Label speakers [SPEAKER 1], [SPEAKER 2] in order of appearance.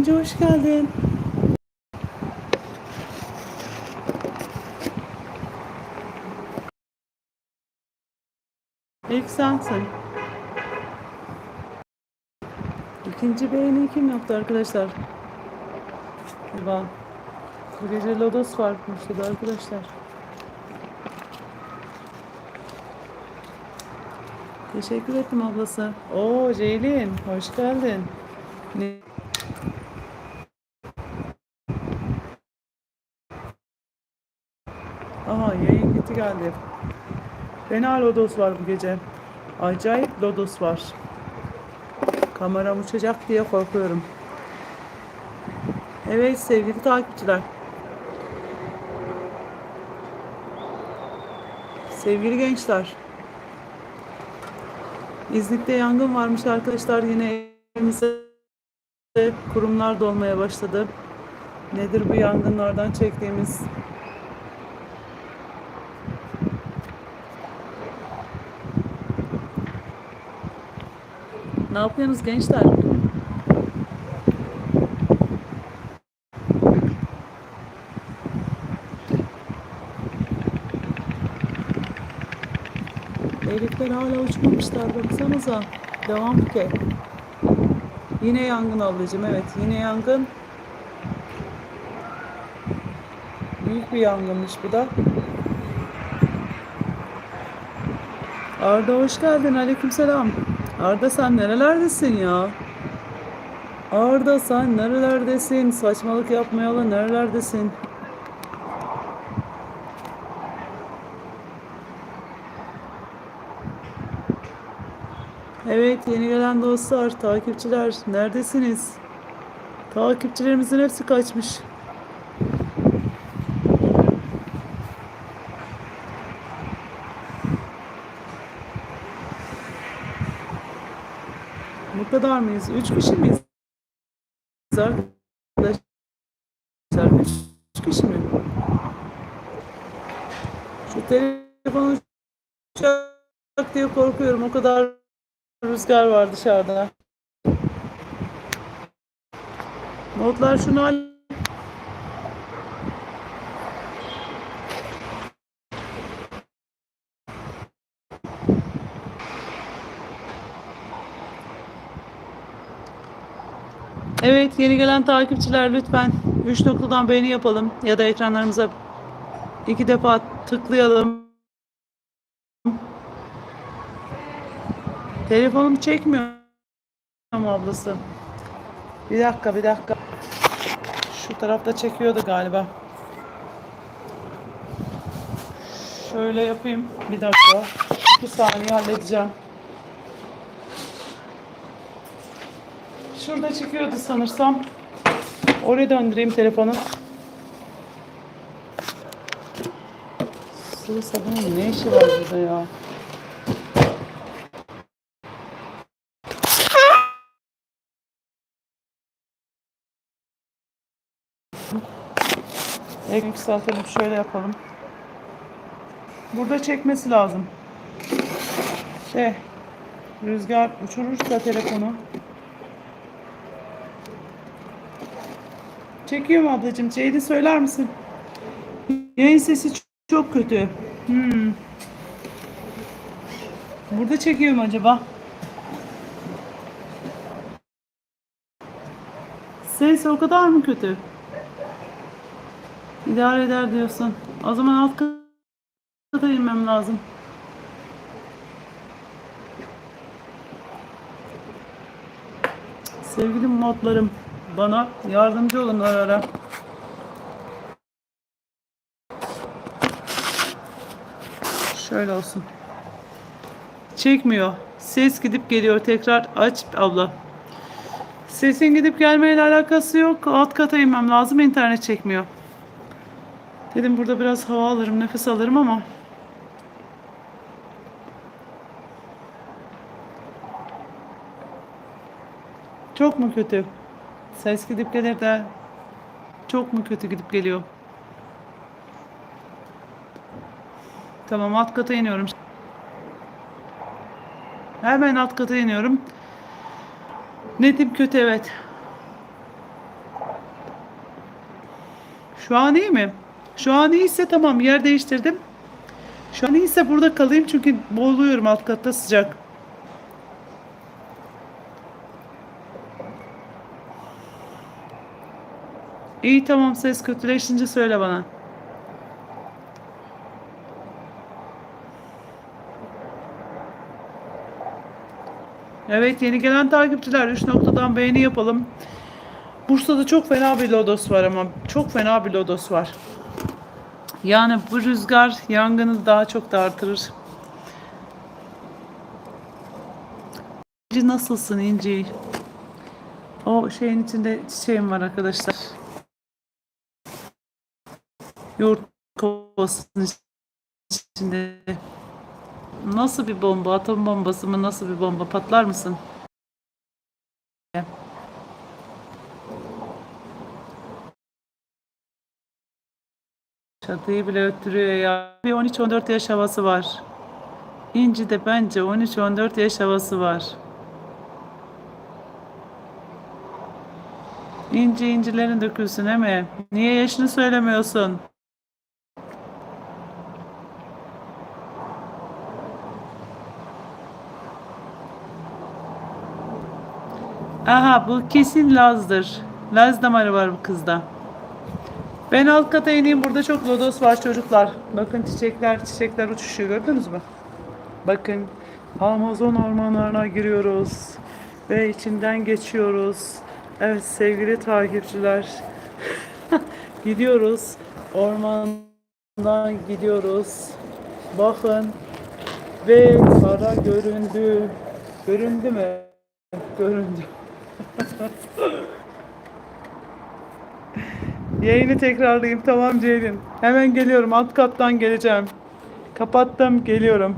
[SPEAKER 1] Önce hoş geldin. İlk sensin. İkinci beğeni kim yaptı arkadaşlar? Acaba bu gece Lodos var burada arkadaşlar. Teşekkür ettim ablası. Oo Ceylin hoş geldin. Ne? Aha yayın gitti geldi. Fena lodos var bu gece. Acayip lodos var. Kameram uçacak diye korkuyorum. Evet sevgili takipçiler. Sevgili gençler. İznik'te yangın varmış arkadaşlar. Yine evimize kurumlar dolmaya başladı. Nedir bu yangınlardan çektiğimiz Ne yapıyorsunuz gençler? Elifler hala uçmamışlar baksanıza. Devam ki. Yine yangın ablacığım evet yine yangın. Büyük bir yangınmış bu da. Arda hoş geldin aleykümselam. Arda sen nerelerdesin ya? Arda sen nerelerdesin? Saçmalık yapmayalı nerelerdesin? Evet yeni gelen dostlar, takipçiler neredesiniz? Takipçilerimizin hepsi kaçmış. Kadar mıyız? Üç kişi miyiz? Arkadaşlar üç, üç kişi mi? Şu telefonu uçacak diye korkuyorum. O kadar rüzgar var dışarıda. Notlar şunu al. Evet yeni gelen takipçiler lütfen 3 noktadan beğeni yapalım ya da ekranlarımıza iki defa tıklayalım. Telefonum çekmiyor mu ablası? Bir dakika bir dakika. Şu tarafta çekiyordu galiba. Şöyle yapayım. Bir dakika. Bir saniye halledeceğim. Şurada çıkıyordu sanırsam. Oraya döndüreyim telefonu. Sıvı sabunun ne işi var burada ya? Ek yükseltelim şöyle yapalım. Burada çekmesi lazım. Şey, rüzgar uçurursa telefonu. Çekiyor mu ablacığım? Ceydi söyler misin? Yayın sesi çok kötü. Hmm. Burada çekiyor mu acaba? Ses o kadar mı kötü? İdare eder diyorsun. O zaman alt kata inmem lazım. Sevgili modlarım bana yardımcı olun ara ara. Şöyle olsun. Çekmiyor. Ses gidip geliyor. Tekrar aç abla. Sesin gidip gelmeyle alakası yok. Alt kata inmem lazım. İnternet çekmiyor. Dedim burada biraz hava alırım, nefes alırım ama çok mu kötü? Ses gidip gelir de çok mu kötü gidip geliyor? Tamam alt kata iniyorum. Hemen alt kata iniyorum. Netim kötü evet. Şu an iyi mi? Şu an iyiyse tamam yer değiştirdim. Şu an iyiyse burada kalayım çünkü boğuluyorum alt katta sıcak. İyi tamam ses kötüleşince söyle bana. Evet yeni gelen takipçiler 3 noktadan beğeni yapalım. Bursa'da çok fena bir lodos var ama çok fena bir lodos var. Yani bu rüzgar yangını daha çok da artırır. İnci nasılsın İnci? O şeyin içinde çiçeğim var arkadaşlar. Yoğurt kovasının içinde. Nasıl bir bomba? Atom bombası mı? Nasıl bir bomba? Patlar mısın? Çatıyı bile öttürüyor ya. Bir 13-14 yaş havası var. İnci de bence 13-14 yaş havası var. İnci incilerin dökülsün he mi? Niye yaşını söylemiyorsun? Aha bu kesin Laz'dır. Laz damarı var bu kızda. Ben alt kata ineyim. Burada çok lodos var çocuklar. Bakın çiçekler, çiçekler uçuşuyor. Gördünüz mü? Bakın Amazon ormanlarına giriyoruz. Ve içinden geçiyoruz. Evet sevgili takipçiler. gidiyoruz. Ormandan gidiyoruz. Bakın. Ve kara göründü. Göründü mü? Göründü. Yayını tekrarlayayım. Tamam Ceylin. Hemen geliyorum. Alt kattan geleceğim. Kapattım. Geliyorum.